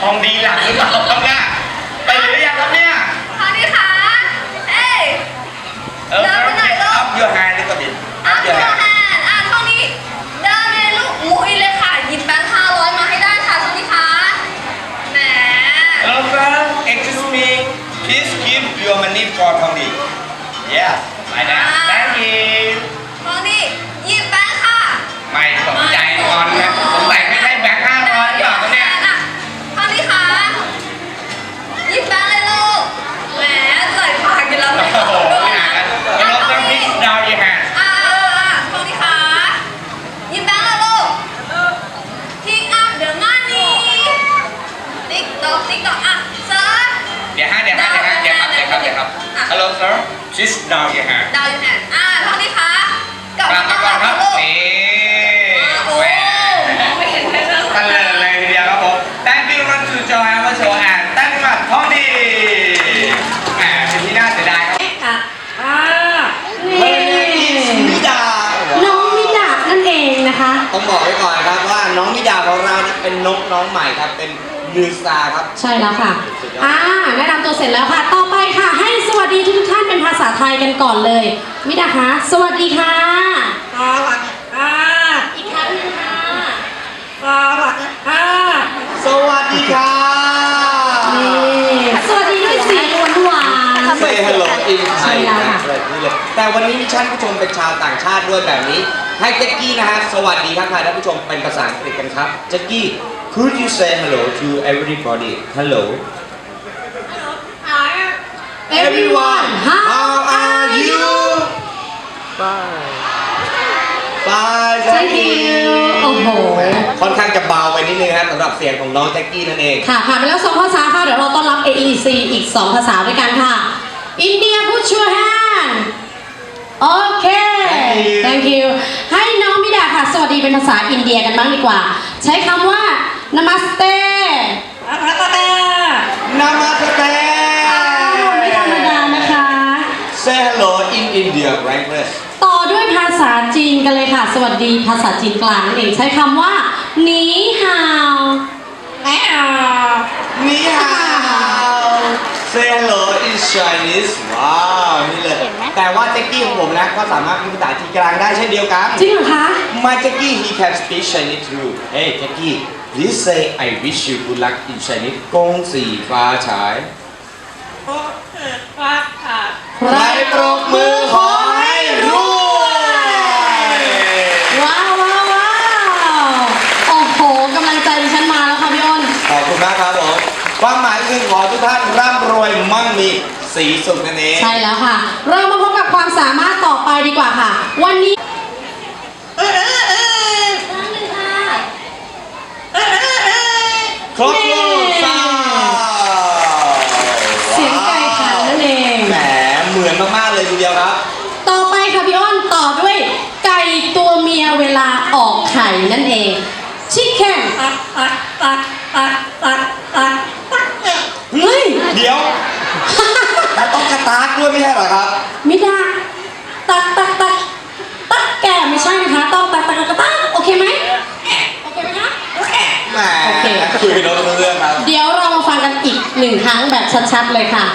ทองดีหลังหรือเปล่าครับเนี่ยไปหรือยังครับเนี่ยทางนี้ค่ะ เอ้ย เออเดินไปไหนลูก อัพยูไฮนี่ก็ดีอะอัพเดี๋ยูยวไฮ แฮนอะเท่านี้เดินเลยลูกมุยเลยค่ะ หยิบแบงค์ห้าร้อยมาให้ได้ค่ะเท่านี้ค่ะ แหม Hello sir excuse me please give your money for ทอ เลยนะตะเลินเลยทีเดียวครับผม Thank you much to join our show and thank you much ทองดีแหมเป็นที่น่าเสียดายครับ ค่ะอ่าเฮ้ยนี่มิดาน้องมิดานั่นเองนะคะ ต้องบอกไว้ก่อนครับว่าน้องมิดาของเราเนี่ยเป็นนกน้องใหม่ครับเป็นนิวสตาร์ครับ ใช่แล้วค่ะ อ่าแนะนำตัวเสร็จแล้วค่ะ ต่อไปค่ะ ให้สวัสดีทุกท่านเป็นภาษาไทยกันก่อนเลย มิดาคะ สวัสดีค่ะ สวัสดีค่ะ อีกครั้งหนึงค่ะ สวัสดีค่ะ สวัสดีค่ะนี่สวัสดีด้วยเสียงหวานหวานเซฮัลโหลอินไทใช่ยแล้วค่ะ นี่เลยแต่วันนี้มิชชั่นผู้ชมเป็นชาวต่างชาติด้วยแบบนี้ ให้แจ็คกี้นะฮะ สวัสดีทักทายท่านผู้ชมเป็นภาษาอังกฤษกันครับแจ็คกี้ could you say hello to everybody hello everyone how are you Bye Thank you โอ้โห ค่อนข้างจะเบาไปนิดนึงนะสำหรับเสียงของน้องแจ็คกี้นั่นเอง ค่ะผ่านไปแล้ว 2 ภาษาค่ะ เดี๋ยวเราต้อนรับ AEC อีก 2 ภาษาด้วยกันค่ะ อินเดีย put your hand โอเค thank you ให้น้องมิดาค่ะ สวัสดีเป็นภาษาอินเดียกันบ้างดีกว่า ใช้คำว่า namaste อาราตานามาสเตไม่ธรรมดานะคะ Say hello in India language ต่อด้ วยภาษาจีนกันเลยค่ะ สวัสดีภาษาจีนกลางนั่นเองใช้คำว่าหนีฮาวแม่อานี่ฮาว Say hello in Chinese ว้าวนี่เลย แต่ว่าแจ็คกี้ของผมนะก็สามารถพูดภาษาจีนกลางได้เช่นเดียวกัน จริงเหรอคะ My Jackie he can speak Chinese too Hey Jackie please say I wish you good luck in Chinese กงสีฟ้าฉายโอ้เออฟ้าค่ะใครปรบมือขอให้รวย ว้าวว้าวว้าวโอ้โหกำลังใจดิฉันมาแล้วค่ะพี่อ้น ขอบคุณมากครับผม ความหมายคือขอทุกท่านร่ำร วยมั่งมีสีสุขนั่นเองใช่แล้วค่ะ เรามาพบกับความสามารถต่อไปดีกว่าค่ะ วันนี้เออเออเออครั้งหนึ่งค่ะเออเออเออครบลูกสาวเสียงไก่ขันนั่นเอง แหมเหมือนมากๆเลยทีเดียวครับ ต่อไปค่ะพี่อ้นต่อด้วยไก่ตัวเมียเวลาออกไข่นั่นเอง chicken ตักตักตักตักตักตักตักเออ เฮ้ยเดี๋ยวแล้วต้องกระตากด้วยไม่ใช่เหรอครับ มิดาตักตักตักตักแก่ไม่ใช่นะคะต้องตักตักตักตักโอเคไหมโอเคไหมคะแหมโอเค คุยกันรู้เรื่องครับ เดี๋ยวเรามาฟังกันอีกหนึ่งครั้งแบบชัดๆเลยค่ะ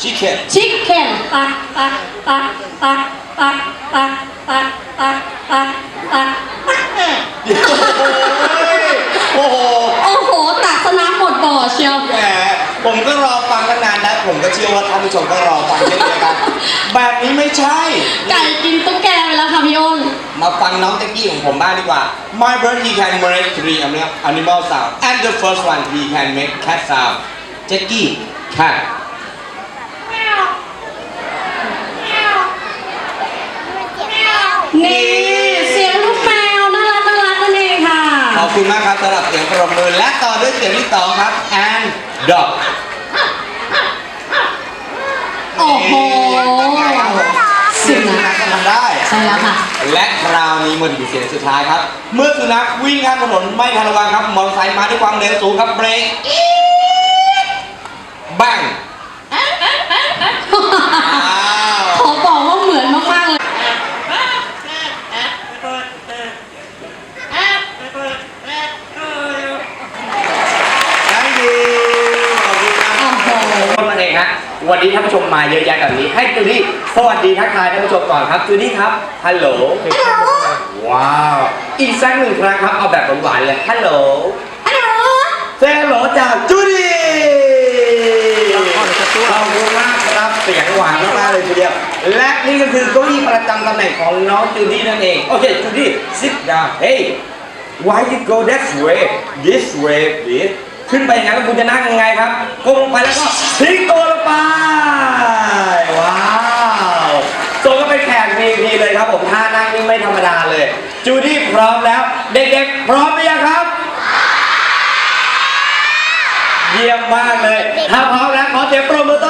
chicken chicken ตักตักตักตักตักตักตักตักตักตักตักเออเดี๋ยวโอ้โห โอ้โห ตัก สนามหมดบ่อเชียว แหมผมก็รอฟังกันนานแล้ว ผมก็เชื่อว่าท่านผู้ชมก็รอฟังเช่นเดียวกัน แบบนี้ไม่ใช่ ไก่กินตุ๊กแกไปแล้วค่ะพี่อ้น มาฟังน้องแจ็กกี้ของผมบ้างดีกว่า My bird he can make three animal animal sound and the first one he can make cat sound แจ็กกี้ cat นี่ อบคุณมากครับสำหรับเสียงปรบมือและต่อด้วยเสียงที่สองครับ and dog โอ้โหเสียงสุนัขก็ทำได้ ใช่แล้วค่ะ และคราวนี้มาถึงเสียงสุดท้ายครับ เมื่อสุนัขวิ่งข้ามถนนไม่ทันระวังครับ มอเตอร์ไซค์มาด้วยความเร็วสูงครับเบรกอี๊ดบังอ้าว ขอบอกว่าเหมือนมากๆเลย เออเออเออเออเออเออ วันนี้ท่านผู้ชมมาเยอะแยะแบบนี้ ให้จูดี้สวัสดีทักทายท่านผู้ชมก่อน ครับจูดี้ครับฮัลโหลว้าวอีกสักหนึ่งครั้งครับเอาแบบหวานๆเลยฮัลโหลฮัลโหลเซฮัลโหลจากจูดี้ขอบคุณมากครับเสียงหวานมากๆเลยทีเดียวและนี่ก็คือเก้าอี้ประจำตำแหน่งของน้องจูดี้นั่นเองโอเคจูดี้ sit down hey why you go that way this way please ขึ้นไปอย่างนั้นแล้วคุณจะนั่งยังไงครับก้มลงไปแล้วก็ทิ้งตัวลงไป ว้าวโซก็เป็นแขก VIP เลยครับผมท่านั่งนี่ไม่ธรรมดาเลย จูดี้ พร้อมแล้ว เด็กๆ พร้อมหรือยังครับ เยี่ยมมากเลย ถ้าพร้อมแล้วขอเสียงปรบมือต้อน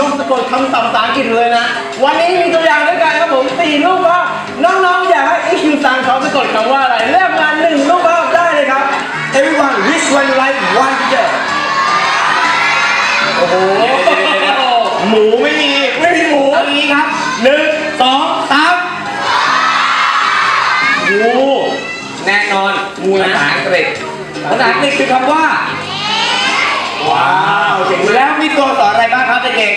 สุดยอดนกสะกดคำศัพท์ภาษาอังกฤษเลยนะ วันนี้มีตัวอย่างด้วยกันครับผมสี่รูปครับน้องๆ อยากให้ EQ ซังเขาสะกดคำว่าอะไรเลือกมาหนึ่งรูปครับได้เลยครับ Everyone which one like one teacher โอ้โหหมูไม่มีไม่มีหมูเอางี้ครับหนึ่งสองสามงูแน่นอนงูภาษาอังกฤษภาษาอังกฤษคือคำว่า ว้าวเจ๋งแล้วมีตัวสอนอะไรบ้างครับเด็ก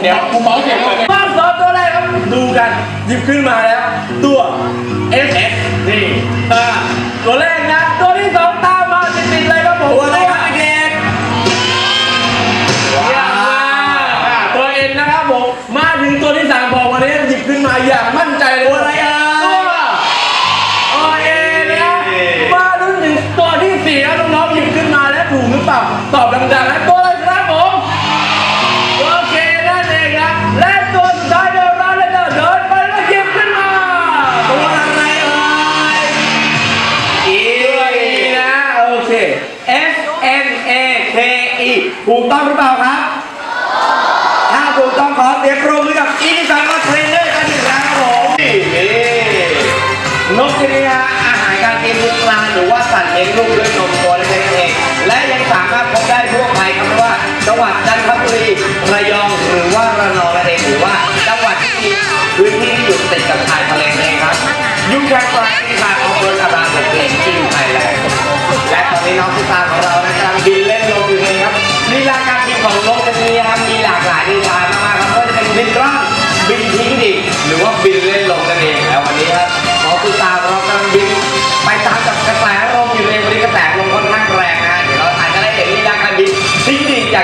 เดี๋ยวผมเมาส์เสียงก่อนเลยภาพสองตัวแรกครับ ดูกันหยิบขึ้นมาแล้ว ตัว S S นี่อ่าตัวแรกนะ ตัวที่สองตามมาติดๆเลยครับผๆมตัวอะไรครับเด็กเยี่ยมมากอะตัวเอ็นนะครับผม มาถึงตัวที่สามบอกวันนี้หยิบขึ้นมาอย่างมั่นใจเลยตัวอะไรเอ่ย ตอบดังๆนะตัวอะไรครับผมโอเคนั่นเองนะและตัวสุดท้ายเดินมาแล้วก็เดินไปแล้วหยิบขึ้นมาตัวอะไรเอ่ย E ตัวนี้นะโอเค S N A K E ถูกต้องหรือเปล่าครับ ถ้าถูกต้องขอเสียงปรบมือกับอีนิสันและเทรนเนอร์กันหนึ่งครั้งครับผมนี่นกชนิดนี้ฮะอาหารการกินทุกปลาหรือว่าสัตว์เลี้ยงลูกด้วยนม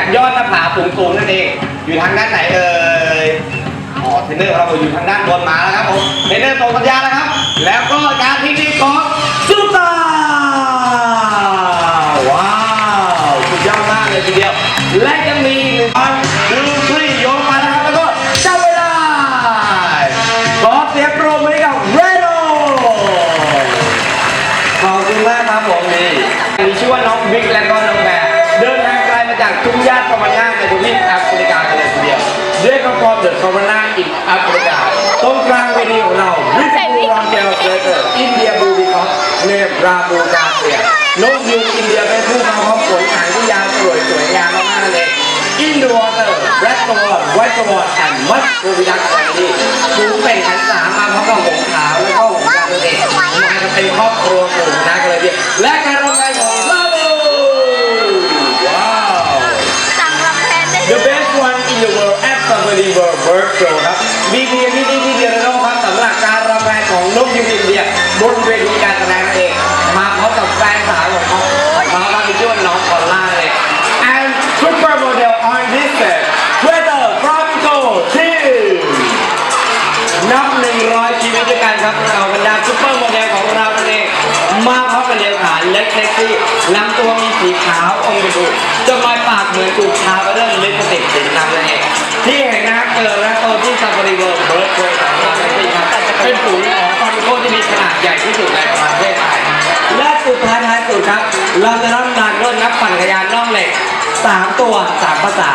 จากยอดหน้าผาสูงๆนั่นเอง อยู่ทางด้านไหนเอ่ยอ๋อเทรนเนอร์ของเราอยู่ทางด้านบนมาแล้วครับผมเทรนเนอร์ตรงสัญญาแล้วครับ แล้วก็การทิ้งดิของซุปตาว้าวสุดยอดมากเลยทีเดียวและ รียกว่าพอเดอะคอร์นาอินแอฟริกาตรงกลางเวทีของเราวิสบูรองเกลเกเตอร์อินเดียบูบิคอสเนบราบูกาเซียนกยูงอินเดียเป็นผู้มาพร้อมขนหางที่ยาวสวยสวยงามมากๆเลยอินดวอเตอร์แรดสวอตไวท์สวอตแอนด์มัสโควิดักอะไรนี่สูงเป็นขันสามมาพร้อมกับหงขาวแล้วก็หงดำนั่นเองมากันเป็นครอบครัวกลุ่มนะกันเลยทีเดียวและการรำไงของเรา สั่งรับแทนได้ The best one in the world at Safari World Bird Show ครับมีเพียงยู่อิเดียบนเวทีการแสดงนั่นเอง มาพร้อมกับแฟนสาวของเขามาบ้านมีชื่อว่าน้องคอลล่าเลย and supermodel on this set Twitter from Go Team นับหนึ่งร้อยชีวิตด้วยกันครับเราบรรดาซุปเปอร์โมเดลของเรานั่นเอง มาพร้อมกับเดียวขาเล็กเซ็กซี่ลำตัวมีสีขาวอมชมพูจนรอยปากเหมือนถูกทาไปเรื่องลิปสติกสีดำนั่นเอง ที่เห็นนะครับเกิดและโตที่ซาฟารีเวิร์เบิร์ดเวิร์ของเรานั่นเองครับเป็นฝูงของฟามิโกที่มีขนาดใหญ่ที่สุดในประเทศไทยและสุดท้ายท้ายสุดครับ เราจะรับนางรถนักปั่นจักรยานน่องเหล็กสามตัวสามภาษา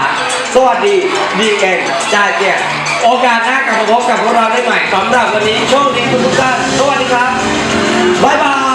สวัสดีดีเก่งจ่าเจียโอกาสหน้ากลับมาพบกับพวกเราได้ใหม่สำหรับวันนี้โชคดีทุกท่านสวัสดีครับบ๊ายบาย